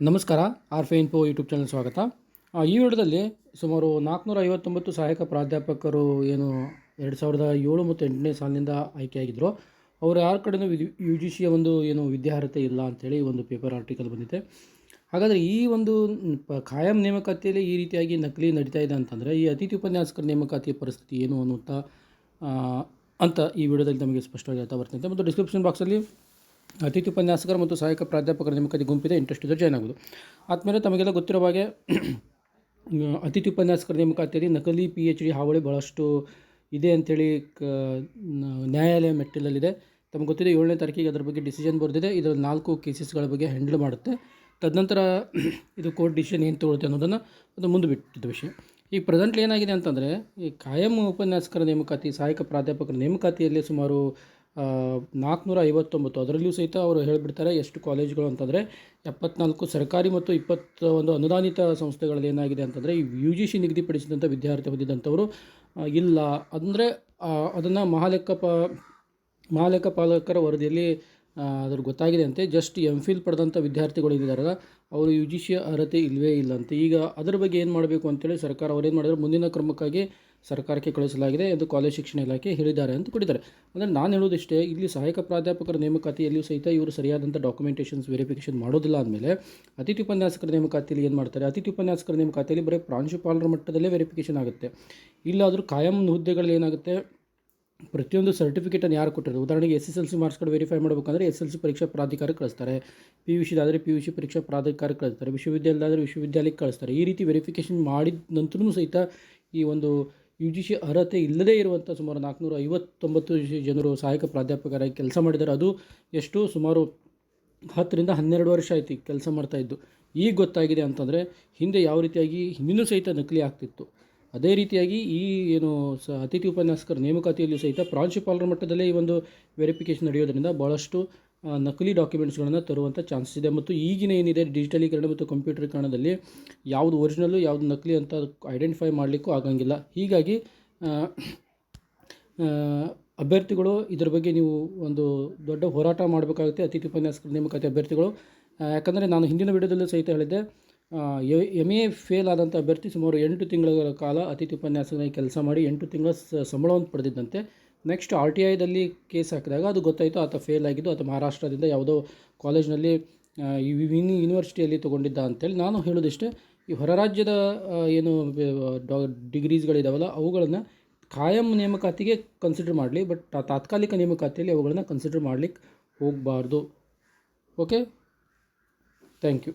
ನಮಸ್ಕಾರ ಆರ್ ಫೆ info YouTube channel ಸ್ವಾಗತ. ಈ ವಿಡಿಯೋದಲ್ಲಿ ಸುಮಾರು ನಾಲ್ಕುನೂರ ಐವತ್ತೊಂಬತ್ತು ಸಹಾಯಕ ಪ್ರಾಧ್ಯಾಪಕರು ಏನು ಎರಡು ಸಾವಿರದ ಏಳು ಮತ್ತು ಎಂಟನೇ ಸಾಲಿನಿಂದ ಆಯ್ಕೆಯಾಗಿದ್ದರು ಅವರು ಯಾರ ಕಡೆಯೂ ಯು ಜಿ ಸಿಯ ಒಂದು ಏನು ವಿದ್ಯಾರ್ಹತೆ ಇಲ್ಲ ಅಂಥೇಳಿ ಒಂದು ಪೇಪರ್ ಆರ್ಟಿಕಲ್ ಬಂದಿದೆ. ಹಾಗಾದರೆ ಈ ಒಂದು ಪ, ಖಾಯಂ ನೇಮಕಾತಿಯಲ್ಲಿ ಈ ರೀತಿಯಾಗಿ ನಕಲಿ ನಡೀತಾ ಇದೆ ಅಂತಂದರೆ ಈ ಅತಿಥಿ ಉಪನ್ಯಾಸಕರ ನೇಮಕಾತಿಯ ಪರಿಸ್ಥಿತಿ ಏನು ಅನ್ನುತ್ತಾ ಅಂತ ಈ ವಿಡಿಯೋದಲ್ಲಿ ನಮಗೆ ಸ್ಪಷ್ಟವಾಗಿ ಹೇಳ್ತಾ ಬರ್ತಂತೆ ಮತ್ತು ಡಿಸ್ಕ್ರಿಪ್ಷನ್ ಬಾಕ್ಸಲ್ಲಿ ಅತಿಥಿ ಉಪನ್ಯಾಸಕರು ಮತ್ತು ಸಹಾಯಕ ಪ್ರಾಧ್ಯಾಪಕರ ನೇಮಕಾತಿ ಗುಂಪಿದೆ ಇಂಟ್ರೆಸ್ಟ್ ಇದ್ದರೆ ಜಾಯ್ನ್ ಆಗೋದು. ಆದಮೇಲೆ ತಮಗೆಲ್ಲ ಗೊತ್ತಿರೋ ಹಾಗೆ ಅತಿಥಿ ಉಪನ್ಯಾಸಕರ ನೇಮಕಾತಿಯಲ್ಲಿ ನಕಲಿ ಪಿ ಎಚ್ ಡಿ ಹಾವಳಿ ಭಾಳಷ್ಟು ಇದೆ ಅಂಥೇಳಿ ಕ ನ್ಯಾಯಾಲಯ ಮೆಟ್ಟಿಲಲ್ಲಿದೆ. ತಮಗೆ ಗೊತ್ತಿದೆ, ಏಳನೇ ತಾರೀಕಿಗೆ ಅದರ ಬಗ್ಗೆ ಡಿಸಿಷನ್ ಬರೆದಿದೆ. ಇದರ ನಾಲ್ಕು ಕೇಸಸ್ಗಳ ಬಗ್ಗೆ ಹ್ಯಾಂಡಲ್ ಮಾಡುತ್ತೆ. ತದನಂತರ ಇದು ಕೋರ್ಟ್ ಡಿಸಿಷನ್ ಏನು ತಗೊಳುತ್ತೆ ಅನ್ನೋದನ್ನು ಅದು ಮುಂದೆ ಬಿಟ್ಟಿದ್ದ ವಿಷಯ. ಈಗ ಪ್ರೆಸೆಂಟ್ಲಿ ಏನಾಗಿದೆ ಅಂತಂದರೆ, ಈ ಕಾಯಂ ಉಪನ್ಯಾಸಕರ ನೇಮಕಾತಿ, ಸಹಾಯಕ ಪ್ರಾಧ್ಯಾಪಕರ ನೇಮಕಾತಿಯಲ್ಲಿ ಸುಮಾರು ನಾಲ್ಕುನೂರ ಐವತ್ತೊಂಬತ್ತು ಅದರಲ್ಲಿಯೂ ಸಹಿತ ಅವರು ಹೇಳಿಬಿಡ್ತಾರೆ, ಎಷ್ಟು ಕಾಲೇಜುಗಳು ಅಂತಂದರೆ ಎಪ್ಪತ್ನಾಲ್ಕು ಸರ್ಕಾರಿ ಮತ್ತು ಇಪ್ಪತ್ತ ಒಂದು ಅನುದಾನಿತ ಸಂಸ್ಥೆಗಳಲ್ಲಿ ಏನಾಗಿದೆ ಅಂತಂದರೆ ಈ ಯು ಜಿ ಸಿ ನಿಗದಿಪಡಿಸಿದಂಥ ವಿದ್ಯಾರ್ಥಿ ಹೊಂದಿದಂಥವರು ಇಲ್ಲ. ಅಂದರೆ ಅದನ್ನು ಮಹಾಲೆಕ್ಕ ಪ ಮಹಾಲೇಖಪಾಲಕರ ವರದಿಯಲ್ಲಿ ಅದ್ರ ಗೊತ್ತಾಗಿದೆ ಅಂತೆ ಜಸ್ಟ್ ಎಂ ಫಿಲ್ ಪಡೆದಂಥ ವಿದ್ಯಾರ್ಥಿಗಳು ಏನಿದಾರಲ್ಲ ಅವರು ಯು ಜಿ ಸಿ ಅರ್ಹತೆ ಇಲ್ಲವೇ ಇಲ್ಲ ಅಂತ. ಈಗ ಅದರ ಬಗ್ಗೆ ಏನು ಮಾಡಬೇಕು ಅಂತೇಳಿ ಸರ್ಕಾರ ಅವರೇನು ಮಾಡಿದ್ರು, ಮುಂದಿನ ಕ್ರಮಕ್ಕಾಗಿ ಸರ್ಕಾರಕ್ಕೆ ಕಳಿಸಲಾಗಿದೆ ಎಂದು ಕಾಲೇಜ್ ಶಿಕ್ಷಣ ಇಲಾಖೆ ಹೇಳಿದ್ದಾರೆ ಅಂತ ಕೊಟ್ಟಿದ್ದಾರೆ. ಅಂದರೆ ನಾನು ಹೇಳೋದಿಷ್ಟೇ, ಇಲ್ಲಿ ಸಹಾಯಕ ಪ್ರಾಧ್ಯಾಪಕರ ನೇಮಕಾತಿಯಲ್ಲಿಯೂ ಸಹಿತ ಇವರು ಸರಿಯಾದಂಥ ಡಾಕ್ಯುಮೆಂಟೇಷನ್ಸ್ ವೆರಿಫಿಕೇಷನ್ ಮಾಡೋದಿಲ್ಲ ಅಂದಮೇಲೆ ಅತಿಥಿ ಉಪನ್ಯಾಸಕರ ನೇಮಕಾತಿಯಲ್ಲಿ ಏನು ಮಾಡ್ತಾರೆ? ಅತಿಥಿ ಉಪನ್ಯಾಸಕರ ನೇಮಕಾತಿಯಲ್ಲಿ ಬರೀ ಪ್ರಾಂಶುಪಾಲರ ಮಟ್ಟದಲ್ಲೇ ವೆರಿಫಿಕೇಷನ್ ಆಗುತ್ತೆ. ಇಲ್ಲಾದರೂ ಕಾಯಂ ಹುದ್ದೆಗಳಲ್ಲಿ ಏನಾಗುತ್ತೆ? ಪ್ರತಿಯೊಂದು ಸರ್ಟಿಫಿಕೇಟನ್ನು ಯಾರು ಕೊಟ್ಟಿರೋದು? ಉದಾಹರಣೆಗೆ ಎಸ್ ಎಸ್ ಎಲ್ ಸಿ ಮಾರ್ಕ್ಸ್ಗಳು ವೆರಿಫೈ ಮಾಡಬೇಕಂದ್ರೆ ಎಸ್ ಎಲ್ ಸಿ ಪರೀಕ್ಷಾ ಪ್ರಾಧಿಕಾರಕ್ಕೆ ಕಳಿಸ್ತಾರೆ. ಪಿ ಯು ಸಿದಾದರೆ ಪಿ ಯು ಸಿ ಪರೀಕ್ಷಾ ಪ್ರಾಧಿಕಾರಕ್ಕೆ ಕಳಿಸ್ತಾರೆ. ವಿಶ್ವವಿದ್ಯಾಲಯದಾದರೆ ವಿಶ್ವವಿದ್ಯಾಲಯಕ್ಕೆ ಕಳಿಸ್ತಾರೆ. ಈ ರೀತಿ ವೆರಿಫಿಕೇಷನ್ ಮಾಡಿದ ನಂತರನೂ ಸಹಿತ ಈ ಒಂದು ಯು ಜಿ ಸಿ ಅರ್ಹತೆ ಇಲ್ಲದೇ ಇರುವಂಥ ಸುಮಾರು ನಾಲ್ಕುನೂರ ಐವತ್ತೊಂಬತ್ತು ಜನರು ಸಹಾಯಕ ಪ್ರಾಧ್ಯಾಪಕರಾಗಿ ಕೆಲಸ ಮಾಡಿದ್ದಾರೆ. ಅದು ಎಷ್ಟು ಸುಮಾರು ಹತ್ತರಿಂದ ಹನ್ನೆರಡು ವರ್ಷ ಆಯ್ತು ಕೆಲಸ ಕೆಲಸ ಮಾಡ್ತಾಯಿದ್ದು ಈಗ ಗೊತ್ತಾಗಿದೆ ಅಂತಂದರೆ ಹಿಂದೆ ಯಾವ ರೀತಿಯಾಗಿ ಹಿಂದಿನೂ ಸಹಿತ ನಕಲಿ ಆಗ್ತಿತ್ತು. ಅದೇ ರೀತಿಯಾಗಿ ಈ ಏನು ಸ ಅತಿಥಿ ಉಪನ್ಯಾಸಕರ ನೇಮಕಾತಿಯಲ್ಲಿ ಸಹಿತ ಪ್ರಾಂಶುಪಾಲರ ಮಟ್ಟದಲ್ಲೇ ಈ ಒಂದು ವೆರಿಫಿಕೇಷನ್ ನಡೆಯೋದರಿಂದ ಭಾಳಷ್ಟು ನಕಲಿ ಡಾಕ್ಯುಮೆಂಟ್ಸ್ಗಳನ್ನು ತರುವಂಥ ಚಾನ್ಸಸ್ ಇದೆ. ಮತ್ತು ಈಗಿನ ಏನಿದೆ ಡಿಜಿಟಲೀಕರಣ ಮತ್ತು ಕಂಪ್ಯೂಟರೀಕರಣದಲ್ಲಿ ಯಾವುದು ಒರಿಜಿನಲ್ಲು ಯಾವುದು ನಕಲಿ ಅಂತ ಐಡೆಂಟಿಫೈ ಮಾಡಲಿಕ್ಕೂ ಆಗಂಗಿಲ್ಲ. ಹೀಗಾಗಿ ಅಭ್ಯರ್ಥಿಗಳು ಇದರ ಬಗ್ಗೆ ನೀವು ಒಂದು ದೊಡ್ಡ ಹೋರಾಟ ಮಾಡಬೇಕಾಗುತ್ತೆ ಅತಿಥಿ ಉಪನ್ಯಾಸಕರ ನೇಮಕಾತಿ ಅಭ್ಯರ್ಥಿಗಳು. ಯಾಕಂದರೆ ನಾನು ಹಿಂದಿನ ವಿಡಿಯೋದಲ್ಲೂ ಸಹಿತ ಹೇಳಿದ್ದೆ ಎಂ ಎ ಫೇಲ್ ಆದಂಥ ಅಭ್ಯರ್ಥಿ ಸುಮಾರು ಎಂಟು ತಿಂಗಳ ಕಾಲ ಅತಿಥಿ ಉಪನ್ಯಾಸಕನಾಗಿ ಕೆಲಸ ಮಾಡಿ ಎಂಟು ತಿಂಗಳ ಸಂಬಳವನ್ನು ಪಡೆದಿದ್ದಂತೆ ನೆಕ್ಸ್ಟ್ ಆರ್ ಟಿ ಐದಲ್ಲಿ ಕೇಸ್ ಹಾಕಿದಾಗ ಅದು ಗೊತ್ತಾಯಿತು, ಆತ ಫೇಲ್ ಆಗಿದ್ದು ಆತ ಮಹಾರಾಷ್ಟ್ರದಿಂದ ಯಾವುದೋ ಕಾಲೇಜ್ನಲ್ಲಿ ಯೂನಿವರ್ಸಿಟಿಯಲ್ಲಿ ತೊಗೊಂಡಿದ್ದ ಅಂತೇಳಿ ನಾನು ಹೇಳೋದಿಷ್ಟೇ ಈ ಹೊರ ರಾಜ್ಯದ ಏನು ಡಿಗ್ರೀಸ್ಗಳಿದಾವಲ್ಲ ಅವುಗಳನ್ನು ಖಾಯಂ ನೇಮಕಾತಿಗೆ ಕನ್ಸಿಡರ್ ಮಾಡಲಿ ಬಟ್ ತಾತ್ಕಾಲಿಕ ನೇಮಕಾತಿಯಲ್ಲಿ ಅವುಗಳನ್ನು ಕನ್ಸಿಡರ್ ಮಾಡಲಿಕ್ಕೆ ಹೋಗಬಾರ್ದು. Okay thank you